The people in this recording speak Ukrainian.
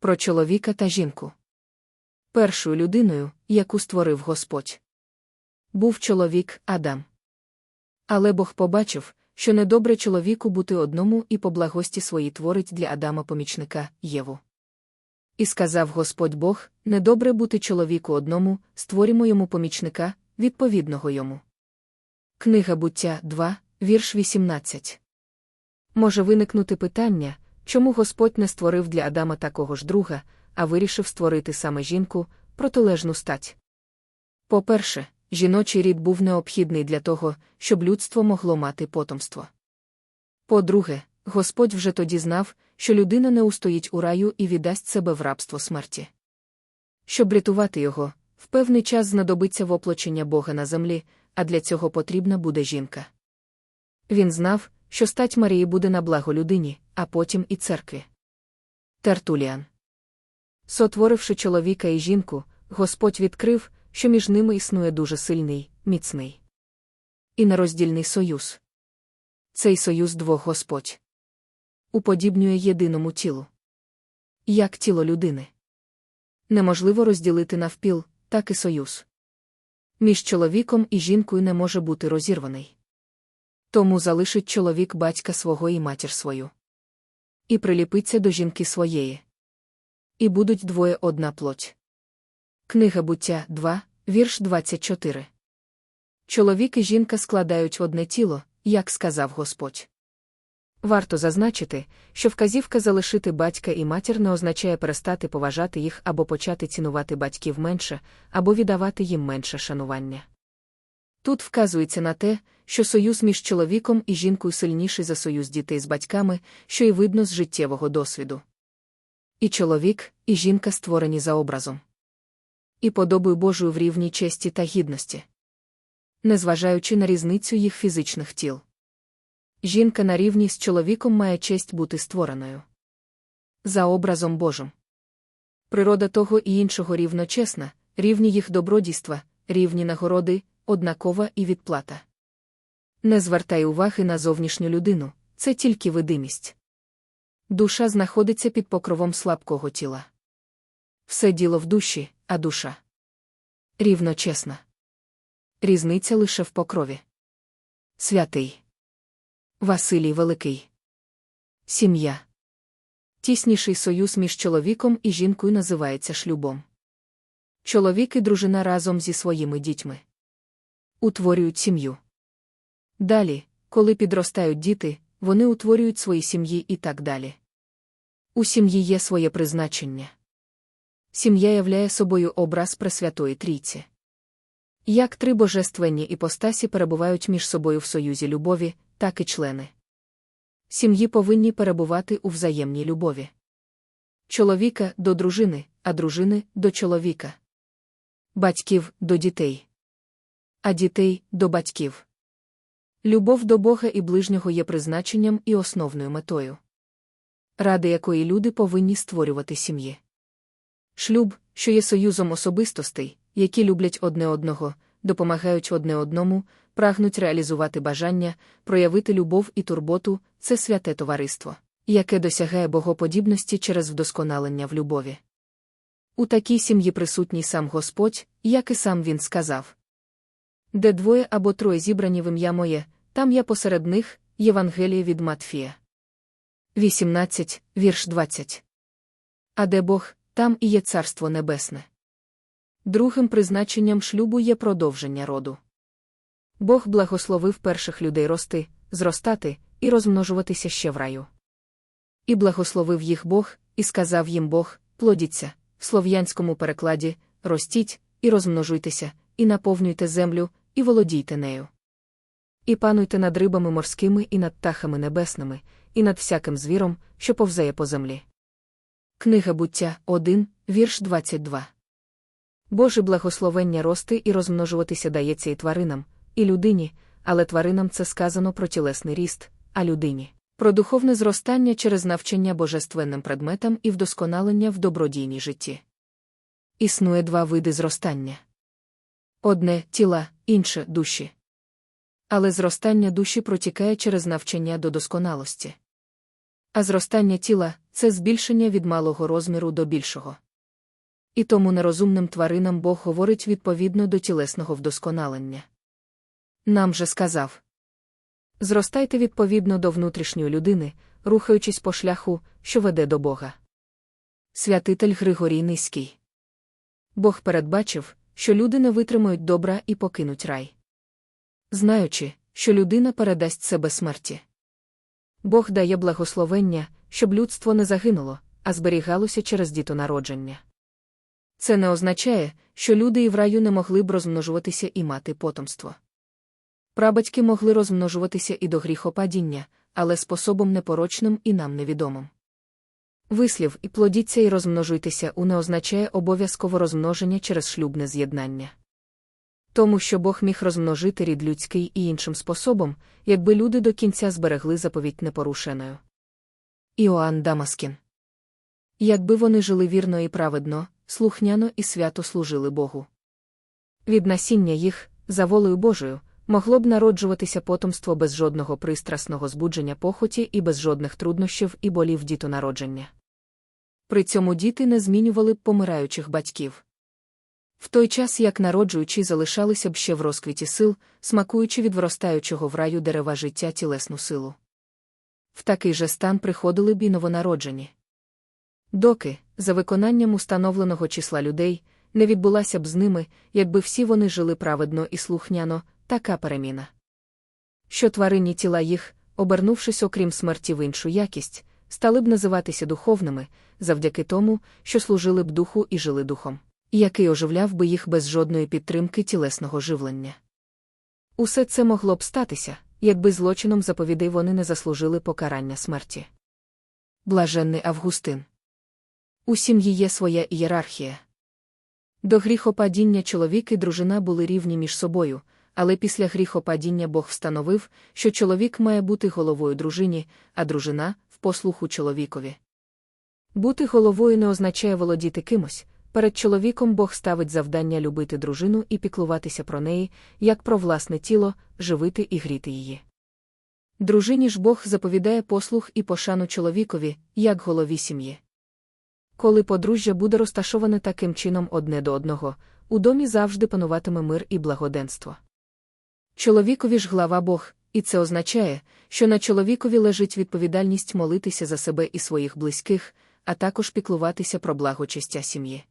Про чоловіка та жінку. Першою людиною, яку створив Господь, був чоловік Адам. Але Бог побачив, що недобре чоловіку бути одному і по благості своїй творить для Адама помічника Єву. І сказав Господь Бог: недобре бути чоловіку одному, створімо йому помічника, відповідного йому. Книга буття 2, вірш 18. Може виникнути питання, чому Господь не створив для Адама такого ж друга, а вирішив створити саме жінку, протилежну стать. По-перше, жіночий рід був необхідний для того, щоб людство могло мати потомство. По-друге, Господь вже тоді знав, що людина не устоїть у раю і віддасть себе в рабство смерті. Щоб рятувати його, в певний час знадобиться воплочення Бога на землі, а для цього потрібна буде жінка. Він знав, що стать Марії буде на благо людині, а потім і церкві. Тертуліан. Сотворивши чоловіка і жінку, Господь відкрив, що між ними існує дуже сильний, міцний і нероздільний союз. Цей союз двох Господь уподібнює єдиному тілу. Як тіло людини. Неможливо розділити навпіл, так і союз. Між чоловіком і жінкою не може бути розірваний. Тому залишить чоловік батька свого і матір свою. І приліпиться до жінки своєї. І будуть двоє одна плоть. Книга буття 2, вірш 24. Чоловік і жінка складають одне тіло, як сказав Господь. Варто зазначити, що вказівка залишити батька і матір не означає перестати поважати їх або почати цінувати батьків менше, або віддавати їм менше шанування. Тут вказується на те, що союз між чоловіком і жінкою сильніший за союз дітей з батьками, що й видно з життєвого досвіду. І чоловік, і жінка створені за образом. І подобою Божою в рівній честі та гідності. Незважаючи на різницю їх фізичних тіл. Жінка на рівні з чоловіком має честь бути створеною. За образом Божим. Природа того і іншого рівночесна, рівні їх добродійства, рівні нагороди, однакова і відплата. Не звертай уваги на зовнішню людину, це тільки видимість. Душа знаходиться під покровом слабкого тіла. Все діло в душі, а душа рівночесна. Різниця лише в покрові. Святий. Василій Великий. Сім'я. Тісніший союз між чоловіком і жінкою називається шлюбом. Чоловік і дружина разом зі своїми дітьми утворюють сім'ю. Далі, коли підростають діти, вони утворюють свої сім'ї і так далі. У сім'ї є своє призначення. Сім'я являє собою образ Пресвятої Трійці. Як три божественні іпостасі перебувають між собою в союзі любові, так і члени. Сім'ї повинні перебувати у взаємній любові. Чоловіка до дружини, а дружини до чоловіка. Батьків до дітей. А дітей до батьків. Любов до Бога і ближнього є призначенням і основною метою, ради якої люди повинні створювати сім'ї. Шлюб, що є союзом особистостей, які люблять одне одного, допомагають одне одному, прагнуть реалізувати бажання, проявити любов і турботу це святе товариство, яке досягає богоподібності через вдосконалення в любові. У такій сім'ї присутній сам Господь, як і сам він сказав. Де двоє або троє зібрані в ім'я моє, там я посеред них, Євангеліє від Матфія. 18, вірш 20. А де Бог, там і є Царство Небесне. Другим призначенням шлюбу є продовження роду. Бог благословив перших людей рости, зростати і розмножуватися ще в раю. І благословив їх Бог, і сказав їм Бог, плодіться, в слов'янському перекладі, ростіть, і розмножуйтеся, і наповнюйте землю, і володійте нею. І пануйте над рибами морськими і над птахами небесними, і над всяким звіром, що повзеє по землі. Книга буття 1, вірш 22. Боже благословення рости і розмножуватися дається і тваринам, і людині, але тваринам це сказано про тілесний ріст, а людині про духовне зростання через навчання божественним предметам і вдосконалення в добродійній житті. Існує два види зростання одне тіла, інше душі. Але зростання душі протікає через навчання до досконалості. А зростання тіла це збільшення від малого розміру до більшого. І тому нерозумним тваринам Бог говорить відповідно до тілесного вдосконалення. Нам же сказав зростайте відповідно до внутрішньої людини, рухаючись по шляху, що веде до Бога. Святитель Григорій Низький. Бог передбачив, що люди не витримають добра і покинуть рай. Знаючи, що людина передасть себе смерті. Бог дає благословення, щоб людство не загинуло, а зберігалося через дітонародження. Це не означає, що люди і в раю не могли б розмножуватися і мати потомство. Прабатьки могли розмножуватися і до гріхопадіння, але способом непорочним і нам невідомим. Вислів і плодіться і розмножуйтеся у не означає обов'язково розмноження через шлюбне з'єднання. Тому що Бог міг розмножити рід людський і іншим способом, якби люди до кінця зберегли заповідь непорушеною. Іоанн Дамаскін. Якби вони жили вірно і праведно, слухняно і свято служили Богу. Від насіння їх, за волею Божою, могло б народжуватися потомство без жодного пристрасного збудження похоті і без жодних труднощів і болів дітонародження. При цьому діти не змінювали б помираючих батьків. В той час як народжуючі залишалися б ще в розквіті сил, смакуючи від вростаючого в раю дерева життя тілесну силу. В такий же стан приходили б і новонароджені. Доки, за виконанням установленого числа людей, не відбулася б з ними, якби всі вони жили праведно і слухняно, така переміна. Що тваринні тіла їх, обернувшись окрім смерті в іншу якість, стали б називатися духовними, завдяки тому, що служили б духу і жили духом, який оживляв би їх без жодної підтримки тілесного живлення. Усе це могло б статися, якби злочином заповідей вони не заслужили покарання смерті. Блаженний Августин. У сім'ї є своя ієрархія. До гріхопадіння чоловік і дружина були рівні між собою, але після гріхопадіння Бог встановив, що чоловік має бути головою дружині, а дружина послуху чоловікові. Бути головою не означає володіти кимось. Перед чоловіком Бог ставить завдання любити дружину і піклуватися про неї, як про власне тіло, живити і гріти її. Дружині ж Бог заповідає послух і пошану чоловікові, як голові сім'ї. Коли подружжя буде розташоване таким чином одне до одного, у домі завжди пануватиме мир і благоденство. Чоловікові ж глава Бог, і це означає, що на чоловікові лежить відповідальність молитися за себе і своїх близьких, а також піклуватися про благочестя сім'ї.